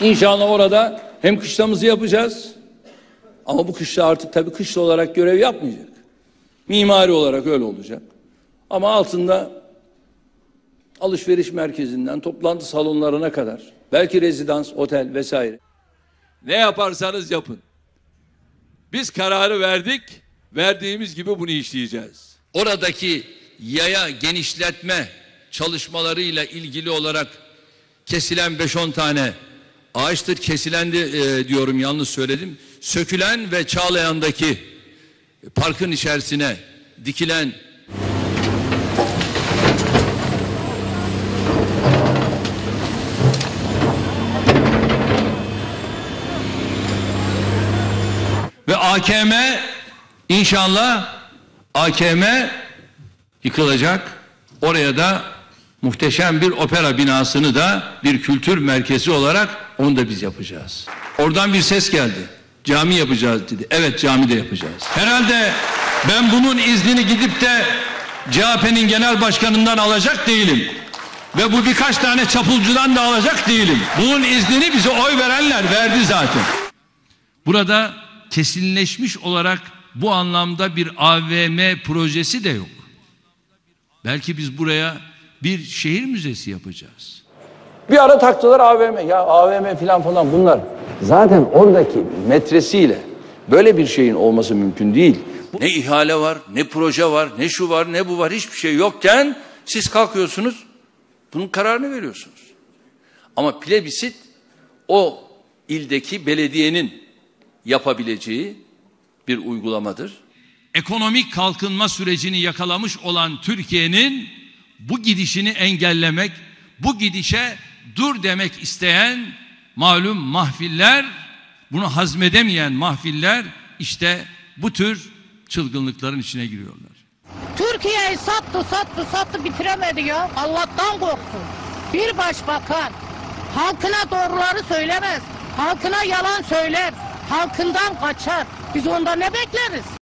İnşallah orada hem kışlamızı yapacağız. Ama bu kışla artık tabii kışla olarak görev yapmayacak. Mimari olarak öyle olacak. Ama altında alışveriş merkezinden toplantı salonlarına kadar belki rezidans, otel vesaire. Ne yaparsanız yapın. Biz kararı verdik. Verdiğimiz gibi bunu işleyeceğiz. oradaki yaya genişletme çalışmalarıyla ilgili olarak kesilen 5-10 tane ağaçtır kesilen de, e, diyorum yanlış söyledim. Sökülen ve Çağlayan'daki parkın içerisine dikilen ve AKM inşallah AKM yıkılacak. Oraya da muhteşem bir opera binasını da bir kültür merkezi olarak onu da biz yapacağız. Oradan bir ses geldi. Cami yapacağız dedi. Evet cami de yapacağız. Herhalde ben bunun iznini gidip de CHP'nin genel başkanından alacak değilim. Ve bu birkaç tane çapulcudan da alacak değilim. Bunun iznini bize oy verenler verdi zaten. Burada kesinleşmiş olarak bu anlamda bir AVM projesi de yok. Belki biz buraya bir şehir müzesi yapacağız. Bir ara taktılar AVM. Ya AVM falan falan bunlar. Zaten oradaki metresiyle böyle bir şeyin olması mümkün değil. Ne ihale var, ne proje var, ne şu var, ne bu var hiçbir şey yokken siz kalkıyorsunuz bunun kararını veriyorsunuz. Ama plebisit o ildeki belediyenin yapabileceği bir uygulamadır. Ekonomik kalkınma sürecini yakalamış olan Türkiye'nin bu gidişini engellemek, bu gidişe dur demek isteyen malum mahfiller, bunu hazmedemeyen mahfiller işte bu tür çılgınlıkların içine giriyorlar. Türkiye'yi sattı sattı sattı bitiremedi ya. Allah'tan korksun. Bir başbakan halkına doğruları söylemez. Halkına yalan söyler. Halkından kaçar. Biz ondan ne bekleriz?